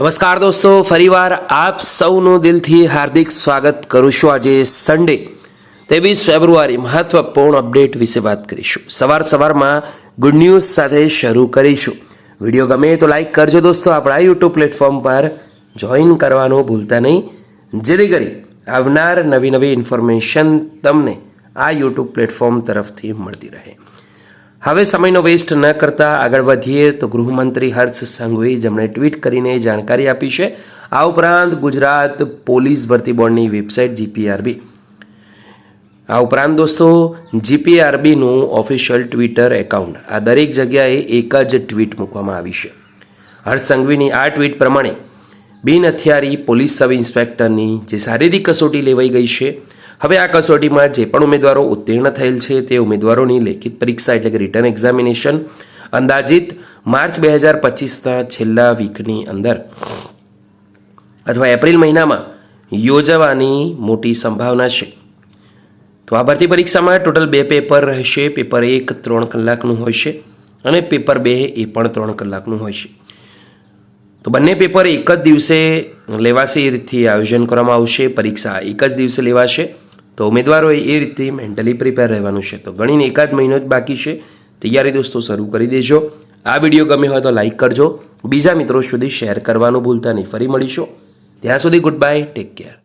નમસ્કાર દોસ્તો, ફરીવાર આપ સૌનું દિલથી હાર્દિક સ્વાગત કરું છું. આજે સન્ડે ત્રેવીસ ફેબ્રુઆરી, મહત્વપૂર્ણ અપડેટ વિશે વાત કરીશું. સવાર સવારમાં ગુડ ન્યૂઝ સાથે શરૂ કરીશું. વીડિયો ગમે તો લાઈક કરજો દોસ્તો, આપણા યુટ્યુબ પ્લેટફોર્મ પર જોઈન કરવાનું ભૂલતા નહીં. જેથી કરી આવનાર નવી નવી ઇન્ફોર્મેશન તમને આ યુટ્યુબ પ્લેટફોર્મ તરફથી મળતી રહે. હવે સમયનો વેસ્ટ ન કરતા આગળ વધીએ તો ગૃહમંત્રી હર્ષ સંઘવી જેમણે ટ્વીટ કરીને જાણકારી આપી છે. આ ઉપરાંત ગુજરાત પોલીસ ભરતી બોર્ડની વેબસાઇટ જીપીઆરબી આ ઉપરાંત દોસ્તો જીપીઆરબીનું ઓફિશિયલ ટ્વિટર એકાઉન્ટ આ દરેક જગ્યાએ એક જ ટ્વીટ મૂકવામાં આવી છે. હર્ષ સંઘવીની આ ટ્વીટ પ્રમાણે, બિન હથિયારી પોલીસ સબ ઇન્સ્પેક્ટરની જે શારીરિક કસોટી લેવાઈ ગઈ છે હવે આ કસોટીમાં જે પણ ઉમેદવારો ઉત્તીર્ણ થયેલ છે તે ઉમેદવારોની લેખિત પરીક્ષા એટલે કે રિટર્ન એક્ઝામિનેશન અંદાજિત માર્ચ બે હજાર પચીસના છેલ્લા વીકની અંદર. અથવા એપ્રિલ મહિનામાં યોજવાની મોટી સંભાવના છે. તો આ ભરતી પરીક્ષામાં ટોટલ બે પેપર રહેશે. પેપર એક ત્રણ કલાકનું હોય છે અને પેપર બે એ પણ ત્રણ કલાકનું હોય છે. તો બંને પેપર એક જ દિવસે લેવાશે. એ રીતથી આયોજન કરવામાં આવશે. પરીક્ષા એક જ દિવસે લેવાશે. તો ઉમેદવારોએ એ રીતે મેન્ટલી પ્રિપેર રહેવાનું છે. તો ગણીને એકાદ મહિનો જ બાકી છે. તૈયારી દોસ્તો શરૂ કરી દેજો. આ વીડિયો ગમે હોય તો લાઈક કરજો. બીજા મિત્રો સુધી શેર કરવાનું ભૂલતા નહીં. ફરી મળીશું. ત્યાં સુધી ગુડ બાય ટેક કેર